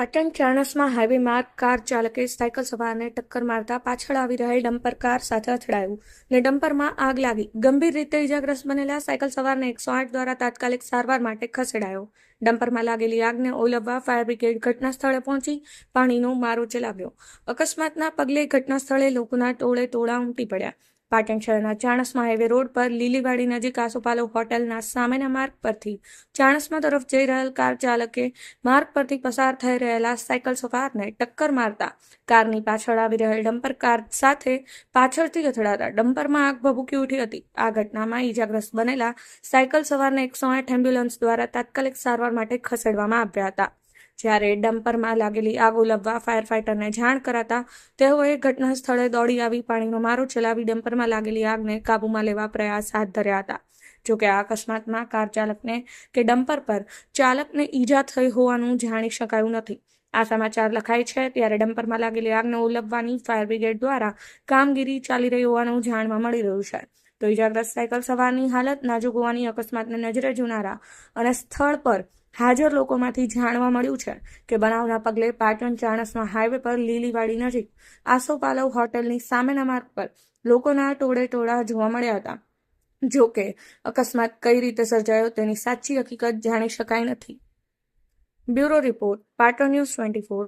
Patan Chanasma highway માર્ગ car ચાલકે cycle સવારને ટક્કર મારતા પાછળ આવી રહેલ ડમ્પર કાર સાથે અથડાયું ને ડમ્પરમાં આગ લાગી. ગંભીર રીતે ઇજાગ્રસ્ત બનેલા સાયકલ સવારને એકસો આઠ દ્વારા તાત્કાલિક સારવાર માટે ખસેડાયો. ડમ્પરમાં લાગેલી આગને ઓલવવા ફાયર બ્રિગેડ ઘટના સ્થળે પહોંચી પાણીનો મારો ચલાવ્યો. અકસ્માતના પગલે ઘટના સ્થળે લોકોના ટોળે ટોળા ઉમટી પડ્યા. પાટણ શહેરના ચાણસમાં હાઈવે રોડ પર લીલીવાડી નજીક આસોપાલો હોટલના સામેના માર્ગ પરથી ચાણસમા તરફ જઈ રહેલ કાર ચાલકે માર્ગ પરથી પસાર થઈ રહેલા સાયકલ સવારને ટક્કર મારતા કારની પાછળ આવી રહેલ ડમ્પર કાર સાથે પાછળથી અથડાતા ડમ્પરમાં આગ ભભૂકી ઉઠી હતી. આ ઘટનામાં ઈજાગ્રસ્ત બનેલા સાયકલ સવારને એકસો આઠ એમ્બ્યુલન્સ દ્વારા તાત્કાલિક સારવાર માટે ખસેડવામાં આવ્યા હતા. જ્યારે ડમ્પરમાં લાગેલી આગ ઓલવવા ફાયર ફાઇટરને જાણ કરાતા તેઓએ ઘટના સ્થળે દોડી આવી પાણીનો મારો ચલાવી ડમ્પરમાં લાગેલી આગને કાબૂમાં લેવા પ્રયાસ હાથ ધર્યા હતા. જોકે આ અકસ્માતમાં કાર ચાલકને કે ડમ્પર પર ચાલકને ઈજા થઈ હોવાનું જાણી શકાયું નથી. આ સમાચાર લખાય છે, ત્યારે ડમ્પરમાં લાગેલી આગને ઓલવવાની ફાયર બ્રિગેડ દ્વારા કામગીરી ચાલી રહી હોવાનું જાણવા મળી રહ્યું છે. તો ઈજાગ્રસ્ત સાયકલ સવારની હાલત નાજુક હોવાની અકસ્માતને નજરે જોનારા અને સ્થળ પર હાજર લોકોમાંથી જાણવા મળ્યું છે કે બનાવના પગલે પાટણ ચાણસમાં હાઈવે પર લીલીવાડી નજીક આસોપાલવ હોટેલની સામેના માર્ગ પર લોકોના ટોળે ટોળા જોવા મળ્યા હતા. જો કે અકસ્માત કઈ રીતે સર્જાયો તેની સાચી હકીકત જાણી શકાય નથી. Bureau report Patan news twenty four